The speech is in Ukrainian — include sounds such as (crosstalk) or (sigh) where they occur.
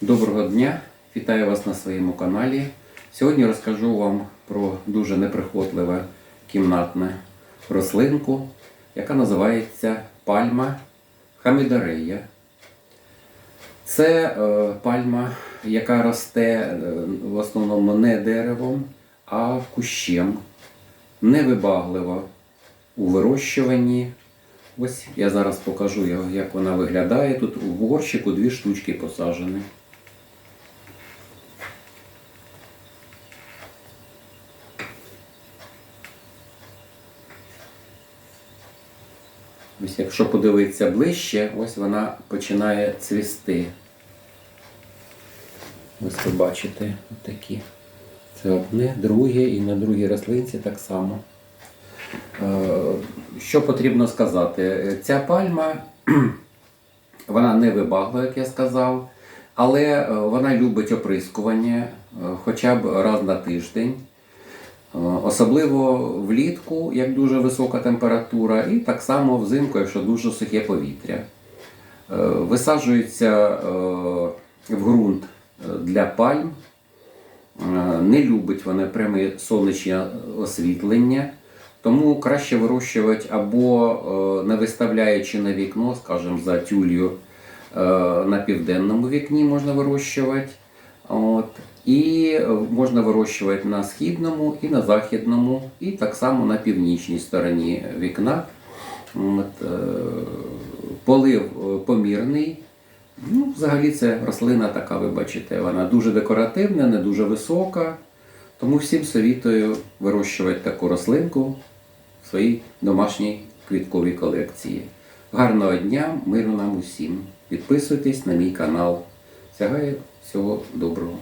Доброго дня! Вітаю вас на своєму каналі. Сьогодні розкажу вам про дуже неприхотливе кімнатне рослинку, яка називається пальма хамідарея. Це е, пальма, яка росте е, в основному не деревом, а кущем, невибаглива у вирощуванні. Ось я зараз покажу як вона виглядає. Тут в горщику дві штучки посаджені. Ось якщо подивитися ближче, ось вона починає цвісти. Ось ви бачите такі. Це одне, друге і на другій рослинці так само. Е, Що потрібно сказати? Ця пальма, (clears throat) вона не вибаглива, як я сказав, але е, вона любить оприскування е, хоча б раз на тиждень. Е, Особливо влітку, як дуже висока температура, і так само взимку, якщо дуже сухе повітря. Е, Висаджується е, в ґрунт для пальм. Не любить вона пряме сонячне освітлення, тому краще вирощувати або не виставляючи на вікно, скажімо, за тюлью на південному вікні можна вирощувати. От. І можна вирощувати на східному і на західному, і так само на північній стороні вікна. Е, полив е, помірний. Ну, взагалі це рослина така, ви бачите, вона дуже декоративна, не дуже висока. Тому всім совітую вирощувати таку рослинку в своїй домашній квітковій колекції. Гарного дня, миру нам усім. Підписуйтесь на мій канал. Всягаю всього доброго.